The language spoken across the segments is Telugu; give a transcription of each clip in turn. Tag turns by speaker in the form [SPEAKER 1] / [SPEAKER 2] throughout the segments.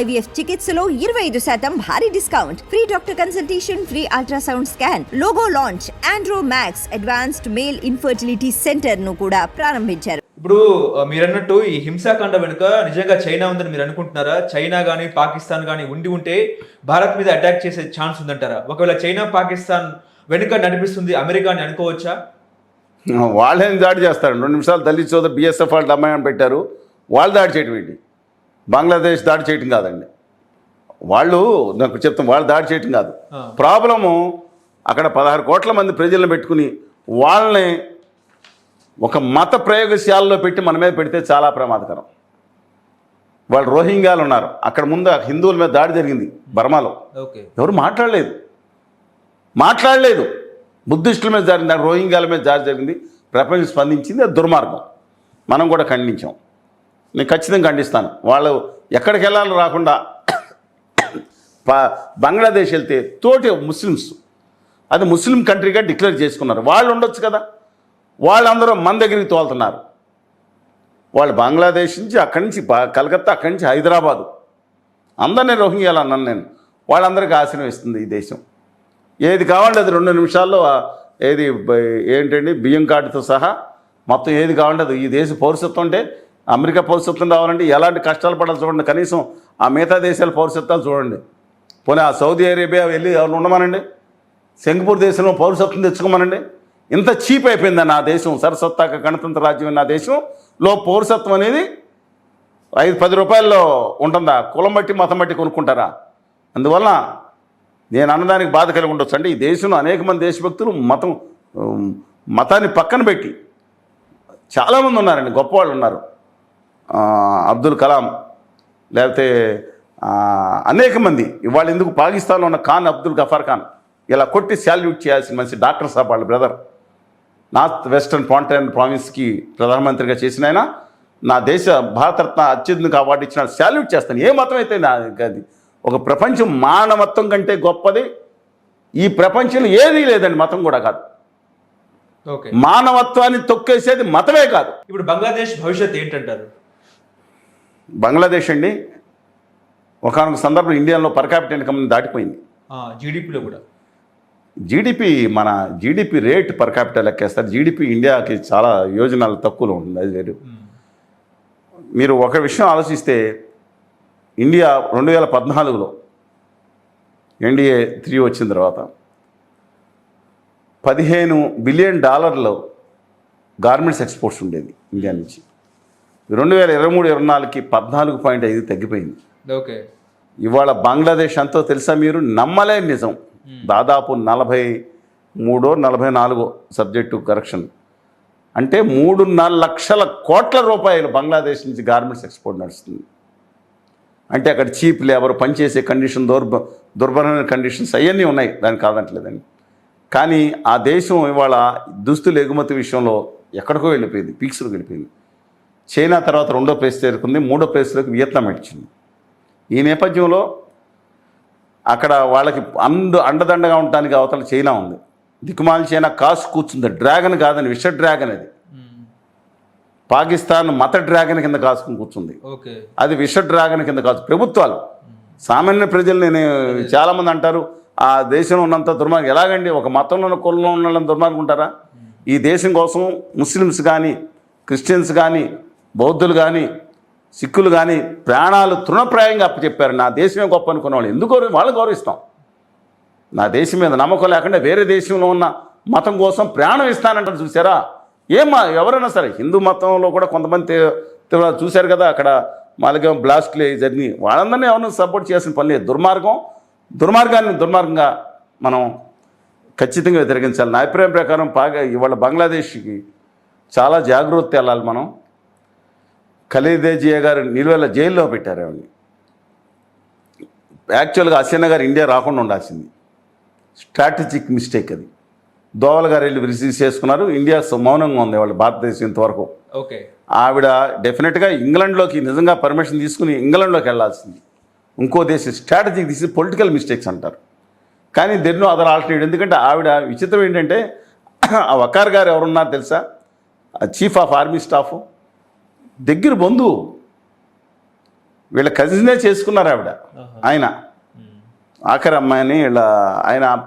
[SPEAKER 1] ఐవీఎఫ్ చికిత్సలో ఇరవై ఐదు శాతం భారీ discount. Free doctor consultation free ultrasound scan logo launch Andro Max advanced male infertility సెంటర్ను కూడా ప్రారంభించారు.
[SPEAKER 2] ఇప్పుడు మీరన్నట్టు ఈ హింసాకాండ వెనుక నిజంగా చైనా ఉందని మీరు అనుకుంటున్నారా చైనా కానీ పాకిస్తాన్ కానీ ఉండి ఉంటే భారత్ మీద అటాక్ చేసే ఛాన్స్ ఉందంటారా? ఒకవేళ చైనా పాకిస్తాన్ వెనుక నడిపిస్తుంది అమెరికా అని అనుకోవచ్చా?
[SPEAKER 3] వాళ్ళేం దాడి చేస్తారు రెండు నిమిషాలు దళిత్ సోదరు బీఎస్ఎఫ్ వాళ్ళు అమ్మాయిని పెట్టారు. వాళ్ళు దాడి చేయటం ఏంటి? బంగ్లాదేశ్ దాడి చేయటం కాదండి. వాళ్ళు నాకు చెప్తాం వాళ్ళు దాడి చేయటం కాదు. ప్రాబ్లము అక్కడ పదహారు కోట్ల మంది ప్రజలను పెట్టుకుని వాళ్ళని ఒక మత ప్రయోగశాలలో పెట్టి మన మీద పెడితే చాలా ప్రమాదకరం. వాళ్ళు రోహింగ్యాలు ఉన్నారు. అక్కడ ముందు హిందువుల మీద దాడి జరిగింది బర్మాలో. ఎవరు మాట్లాడలేదు. మాట్లాడలేదు. బుద్ధిస్టుల మీద జరిగింది రోహింగ్యాల మీద దాడి జరిగింది. ప్రపంచం స్పందించింది అది దుర్మార్గం. మనం కూడా ఖండించాం. నేను ఖచ్చితంగా ఖండిస్తాను. వాళ్ళు ఎక్కడికి వెళ్ళాలో రాకుండా బంగ్లాదేశ్ వెళ్తే తోటి ముస్లిమ్స్. అది ముస్లిం కంట్రీగా డిక్లేర్ చేసుకున్నారు. వాళ్ళు ఉండొచ్చు కదా. వాళ్ళందరూ మన దగ్గరికి తోలుతున్నారు. వాళ్ళు బంగ్లాదేశ్ నుంచి అక్కడి నుంచి కలకత్తా అక్కడి నుంచి హైదరాబాదు. అందరినీ రోహింగ్యాలు అన్నాను నేను. వాళ్ళందరికీ ఆశ్రయం ఇస్తుంది ఈ దేశం. ఏది కావాలంటే అది రెండు నిమిషాల్లో ఏది ఏంటండి బియ్యం కార్డుతో సహా మొత్తం ఏది కావాలంటే అది ఈ దేశ పౌరసత్వం అంటే అమెరికా పౌరసత్వం రావాలంటే ఎలాంటి కష్టాలు పడాలి చూడండి. కనీసం ఆ మిగతా దేశాల పౌరసత్వాలు చూడండి. పోనీ ఆ సౌదీ అరేబియా వెళ్ళి ఎవరు ఉండమనండి? సింగపూర్ దేశంలో పౌరసత్వం తెచ్చుకోమనండి? ఇంత చీప్ అయిపోయింది నా దేశం. సరస్వత్తాక గణతంత్ర రాజ్యం నా దేశంలో పౌరసత్వం అనేది ఐదు పది రూపాయల్లో ఉంటుందా? కులం బట్టి మతం బట్టి కొనుక్కుంటారా? అందువల్ల నేను అన్నదానికి బాధ కలిగి ఉండొచ్చు. అంటే ఈ దేశంలో అనేక మంది దేశభక్తులు మతం మతాన్ని పక్కన పెట్టి చాలామంది ఉన్నారండి. గొప్పవాళ్ళు ఉన్నారు. అబ్దుల్ కలాం లేకపోతే అనేక మంది ఇవాళ ఎందుకు పాకిస్తాన్లో ఉన్న ఖాన్ అబ్దుల్ గఫార్ ఖాన్ ఇలా కొట్టి శాల్యూట్ చేయాల్సిన మంచి డాక్టర్ సాబ్ వాళ్ళ బ్రదర్ నార్త్ వెస్టర్న్ పాంటైన్ ప్రావిన్స్కి ప్రధానమంత్రిగా చేసిన ఆయన నా దేశ భారతరత్న అత్యధిక అవార్డు ఇచ్చిన శాల్యూట్ చేస్తాను. ఏ మతం అయితే నా అది ఒక ప్రపంచం మానవత్వం కంటే గొప్పది. ఈ ప్రపంచంలో ఏదీ లేదండి మతం కూడా కాదు.
[SPEAKER 2] ఓకే.
[SPEAKER 3] మానవత్వాన్ని తొక్కేసేది మతమే కాదు.
[SPEAKER 2] ఇప్పుడు బంగ్లాదేశ్ భవిష్యత్ ఏంటంటారు?
[SPEAKER 3] బంగ్లాదేశ్ అండి ఒకనొక సందర్భం ఇండియాలో పర్ క్యాపిటల్ ఇన్కమ్ దాటిపోయింది.
[SPEAKER 2] జీడిపిలో కూడా.
[SPEAKER 3] జీడిపి మన జీడిపి రేట్ పర్ క్యాపిటల్ లెక్కేస్తారు. జీడిపి ఇండియాకి చాలా యోజనాలు తక్కువలో ఉంటుంది అది వేరు. మీరు ఒక విషయం ఆలోచిస్తే ఇండియా రెండు వేల పద్నాలుగులో ఎన్డీఏ త్రీ వచ్చిన తర్వాత పదిహేను బిలియన్ డాలర్లు గార్మెంట్స్ ఎక్స్పోర్ట్స్ ఉండేది ఇండియా నుంచి. రెండు వేల ఇరవై మూడు ఇరవై నాలుగుకి పద్నాలుగు పాయింట్ ఐదు తగ్గిపోయింది.
[SPEAKER 2] ఓకే.
[SPEAKER 3] ఇవాళ బంగ్లాదేశ్ ఎంతో తెలుసా మీరు? నమ్మలేని నిజం. దాదాపు నలభై మూడో నలభై నాలుగో సబ్జెక్టు కరెక్షన్. అంటే మూడున్నర లక్షల కోట్ల రూపాయలు బంగ్లాదేశ్ నుంచి గార్మెంట్స్ ఎక్స్పోర్ట్ నడుస్తుంది. అంటే అక్కడ చీప్ లేబర్ పనిచేసే కండిషన్ దుర్భ దుర్భరమైన కండిషన్స్ అవన్నీ ఉన్నాయి. దానికి కాదంటలేదండి. కానీ ఆ దేశం ఇవాళ దుస్తుల ఎగుమతి విషయంలో ఎక్కడికో వెళ్ళిపోయింది పీక్స్లోకి వెళ్ళిపోయింది. చైనా తర్వాత రెండో ప్లేస్ చేరుకుంది మూడో ప్లేస్లోకి వియత్నాం ఇచ్చింది ఈ నేపథ్యంలో అక్కడ వాళ్ళకి అండు అండదండగా ఉండటానికి అవతల చైనా ఉంది. దిక్కుమాలి చైనా కాసు కూర్చుంది. డ్రాగన్ కాదని విష డ్రాగన్ అది. పాకిస్తాన్ మత డ్రాగన్ కింద కాసుకుని కూర్చుంది. అది విష డ్రాగన్ కింద కాదు ప్రభుత్వాలు. సామాన్య ప్రజలు నేను చాలామంది అంటారు ఆ దేశంలో ఉన్నంత దుర్మార్గం. ఎలాగండి? ఒక మతంలో ఉన్న కులంలో ఉన్న దుర్మార్గం ఉంటారా ఈ దేశం కోసం ముస్లిమ్స్ కానీ క్రిస్టియన్స్ కానీ బౌద్ధులు కానీ సిక్కులు కానీ ప్రాణాలు తృణప్రాయంగా అప్పచెప్పారు నా దేశమే గొప్ప అనుకున్న వాళ్ళు. ఎందుకు గౌరవం? వాళ్ళు గౌరవిస్తాం. నా దేశం మీద నమ్మకం లేకుండా వేరే దేశంలో ఉన్న మతం కోసం ప్రాణం ఇస్తానంటారు చూసారా? ఏమా ఎవరైనా సరే హిందూ మతంలో కూడా కొంతమంది చూశారు కదా అక్కడ మాలగం బ్లాస్ట్లు జరిగి వాళ్ళందరినీ ఎవరిని సపోర్ట్ చేసిన పని లేదు. దుర్మార్గం దుర్మార్గాన్ని దుర్మార్గంగా మనం ఖచ్చితంగా వ్యతిరేకించాలి నా అభిప్రాయం ప్రకారం బాగా ఇవాళ బంగ్లాదేశ్కి చాలా జాగ్రత్త వెళ్ళాలి మనం. ఖలీదే జియా గారు నిలువెల్ల జైల్లో పెట్టారు ఆవిడ్ని యాక్చువల్గా హసీనా గారు ఇండియా రాకుండా ఉండాల్సింది. స్ట్రాటజిక్ మిస్టేక్ అది. దోవల గారు వెళ్ళి రిసీవ్ చేసుకున్నారు. ఇండియా స- మౌనంగా ఉంది వాళ్ళు భారతదేశం ఇంతవరకు.
[SPEAKER 2] ఓకే.
[SPEAKER 3] ఆవిడ డెఫినెట్గా ఇంగ్లాండ్లోకి నిజంగా పర్మిషన్ తీసుకుని ఇంగ్లాండ్లోకి వెళ్ళాల్సింది. ఇంకో దేశం స్ట్రాటజిక్ దిస్ పొలిటికల్ మిస్టేక్స్ అంటారు. కానీ దెన్నో అదర్ ఆల్టర్నేట్ ఎందుకంటే ఆవిడ విచిత్రం ఏంటంటే ఆ వకార్ గారు ఎవరున్నారు తెలుసా? Chief of army staff. దగ్గర బంధువు. వీళ్ళ కజినే చేసుకున్నారు ఆవిడ. ఆయన. ఆఖరి అమ్మాయిని వీళ్ళ ఆయన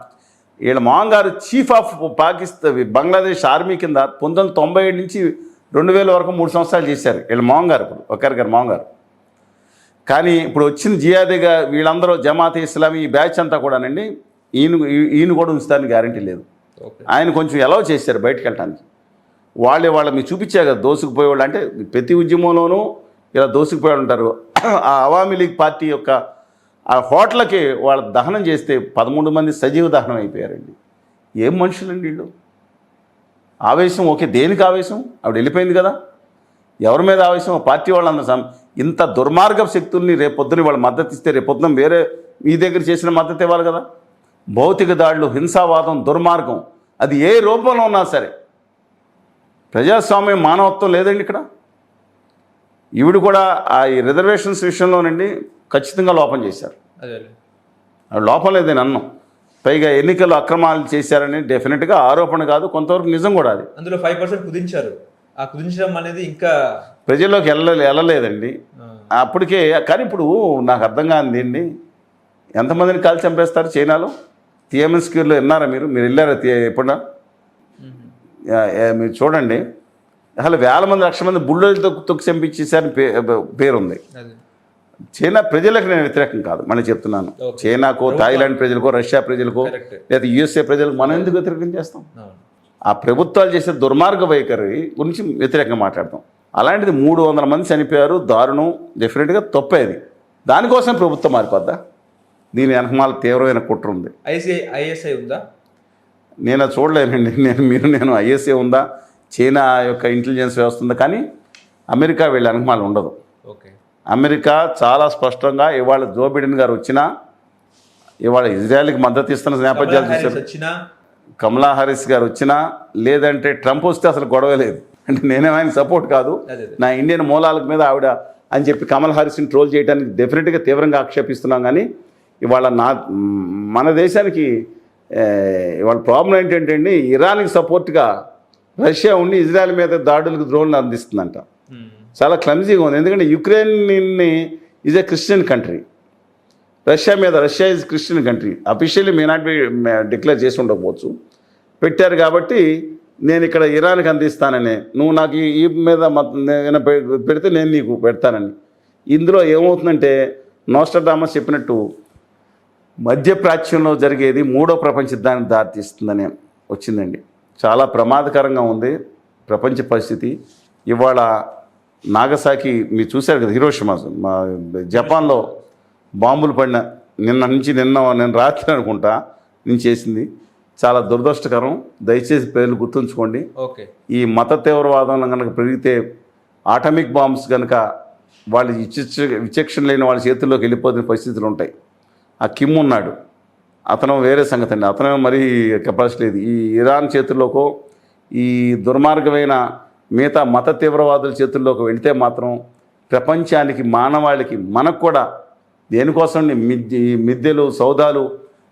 [SPEAKER 3] వీళ్ళ మామగారు chief of Pakistan Bangladesh army కింద పంతొమ్మిది తొంభై ఏడు నుంచి రెండు వేల వరకు మూడు సంవత్సరాలు చేశారు వీళ్ళ మామగారు ఇప్పుడు ఒకరి గారు మామగారు కానీ ఇప్పుడు వచ్చిన జియాదిగా వీళ్ళందరూ జమాత్ ఇస్లామీ ఈ బ్యాచ్ అంతా కూడానండి ఈయన ఈయన కూడా ఉంచుతానికి గ్యారంటీ లేదు. ఆయన కొంచెం ఎలా చేశారు బయటకు వెళ్ళటానికి. వాళ్ళే వాళ్ళ మీకు చూపించా కదా దోసుకుపోయేవాళ్ళు అంటే ప్రతి ఉద్యమంలోనూ ఇలా దోసుకుపోయి ఉంటారు. ఆ అవామీ లీగ్ పార్టీ యొక్క ఆ హోటల్కి వాళ్ళ దహనం చేస్తే పదమూడు మంది సజీవ దహనం అయిపోయారండి. ఏం మనుషులండి వీళ్ళు? ఆవేశం ఓకే దేనికి ఆవేశం? ఆవిడ వెళ్ళిపోయింది కదా. ఎవరి మీద ఆవేశం? పార్టీ వాళ్ళందరూ ఇంత దుర్మార్గ శక్తుల్ని రేపొద్దున వాళ్ళు మద్దతు ఇస్తే రేపొద్దున వేరే మీ దగ్గర చేసిన మద్దతు ఇవ్వాలి కదా. భౌతిక దాడులు హింసావాదం దుర్మార్గం అది ఏ రూపంలో ఉన్నా సరే ప్రజాస్వామ్యం మానవత్వం లేదండి ఇక్కడ. ఈవిడ కూడా ఆ రిజర్వేషన్స్ విషయంలోనండి ఖచ్చితంగా లోపం చేశారు. లోపం లేదని అన్నం పైగా ఎన్నికల్లో అక్రమాలు చేశారని డెఫినెట్గా ఆరోపణ కాదు కొంతవరకు నిజం కూడా అది.
[SPEAKER 2] అందులో ఫైవ్ పర్సెంట్ కుదించారు. ఆ కుదించడం అనేది ఇంకా
[SPEAKER 3] ప్రజల్లోకి వెళ్ళ వెళ్ళలేదండి అప్పటికే కానీ ఇప్పుడు నాకు అర్థం కానిది ఏంటి? ఎంతమందిని కాల్ చంపేస్తారు చైనాలో? టీఎంఎస్క్యూలో విన్నారా మీరు? మీరు వెళ్ళారా ఎప్పుడన్నా? మీరు చూడండి. అసలు వేల మంది లక్ష మంది బుల్డోజులు తొక్కు తొక్కి చంపించేసారని పే పేరుంది. చైనా ప్రజలకు నేను వ్యతిరేకం కాదు మళ్ళీ చెప్తున్నాను. చైనాకో థాయిలాండ్ ప్రజలకో రష్యా ప్రజలకో. లేదా యుఎస్ఏ ప్రజలకు మనం ఎందుకు వ్యతిరేకం చేస్తాం? ఆ ప్రభుత్వాలు చేసే దుర్మార్గ వైఖరి గురించి వ్యతిరేకంగా మాట్లాడతాం. అలాంటిది మూడు వందల మంది చనిపోయారు దారుణం డెఫినెట్గా తప్పేది. దానికోసం ప్రభుత్వం మారిపోద్దా? దీని వెనకమాల తీవ్రమైన కుట్ర ఉంది.
[SPEAKER 2] ఐసీఐ ఐఎస్ఐ ఉందా?
[SPEAKER 3] నేను అది చూడలేనండి. నేను మీరు నేను ఐఎస్ఏ ఉందా? చైనా యొక్క ఇంటెలిజెన్స్ వ్యవస్థ ఉందా? కానీ అమెరికా వీళ్ళ వెనకమాల ఉండదు.
[SPEAKER 2] ఓకే.
[SPEAKER 3] అమెరికా చాలా స్పష్టంగా ఇవాళ జో బిడెన్ గారు వచ్చినా ఇవాళ ఇజ్రాయెల్కి మద్దతు ఇస్తున్న నేపథ్యాలు
[SPEAKER 2] వచ్చినా?
[SPEAKER 3] కమలా హారిస్ గారు వచ్చినా లేదంటే ట్రంప్ వస్తే అసలు గొడవ లేదు. అంటే నేనేమైనా సపోర్ట్ కాదు. నా ఇండియన్ మూలాల మీద ఆవిడ అని చెప్పి కమల్ హారిస్ని ట్రోల్ చేయడానికి డెఫినెట్గా తీవ్రంగా ఆక్షేపిస్తున్నాం. కానీ ఇవాళ నా మన దేశానికి ఏ, ఇవాళ ప్రాబ్లం ఏంటంటే అండి ఇరాన్కి సపోర్ట్గా రష్యా ఉండి ఇజ్రాయెల్ మీద దాడులకు ద్రోణులు అందిస్తుందంట.
[SPEAKER 2] ఉమ్,
[SPEAKER 3] చాలా క్లమ్జీగా ఉంది. ఎందుకంటే యుక్రెయిన్ని is a Christian country Russia మీద Russia is Christian country officially may not be declare చేసి ఉండకపోవచ్చు. పెట్టారు కాబట్టి నేను ఇక్కడ ఇరాన్కి అందిస్తానని నువ్వు నాకు ఈ- మీద పెడితే నేను నీకు పెడతానని. ఇందులో ఏమవుతుందంటే నోస్టర్డామస్ చెప్పినట్టు మధ్యప్రాచ్యంలో జరిగేది మూడో ప్రపంచ యుద్ధానికి దారితీస్తుందని వచ్చిందండి. చాలా ప్రమాదకరంగా ఉంది ప్రపంచ పరిస్థితి. ఇవాళ నాగసాకి మీరు చూశారు కదా హిరోషిమా మా జపాన్లో బాంబులు పడిన నిన్న నుంచి నిన్న నిన్న రాత్రి అనుకుంటా నేను చేసింది. చాలా దురదృష్టకరం. దయచేసి ప్రజలు గుర్తుంచుకోండి.
[SPEAKER 2] ఓకే.
[SPEAKER 3] ఈ మత తీవ్రవాదం కనుక పెరిగితే ఆటమిక్ బాంబ్స్ కనుక వాళ్ళు విచక్ష విచక్షణ లేని వాళ్ళ చేతుల్లోకి వెళ్ళిపోతున్న పరిస్థితులు ఉంటాయి. ఆ కిమ్ ఉన్నాడు. అతను వేరే సంగతి అండి. అతను మరీ కెపాసిటీ లేదు. ఈ ఇరాన్ చేతుల్లోకో ఈ దుర్మార్గమైన మిగతా మత తీవ్రవాదుల చేతుల్లోకి వెళితే మాత్రం ప్రపంచానికి మానవాళికి మనకు కూడా దేనికోసం మిద్దెలు సౌదాలు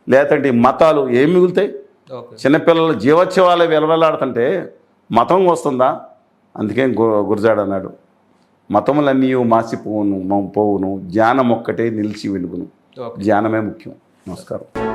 [SPEAKER 3] లేదంటే మతాలు ఏం మిగులుతాయి? చిన్నపిల్లలు జీవోత్సవాలు వెలవెలాడుతుంటే మతం వస్తుందా? అందుకే గురజాడు అన్నాడు. మతములన్నీ మాసిపోవును పోవును. జ్ఞానం ఒక్కటే నిలిచి వెలుగును. ధ్యానమే ముఖ్యం. నమస్కారం.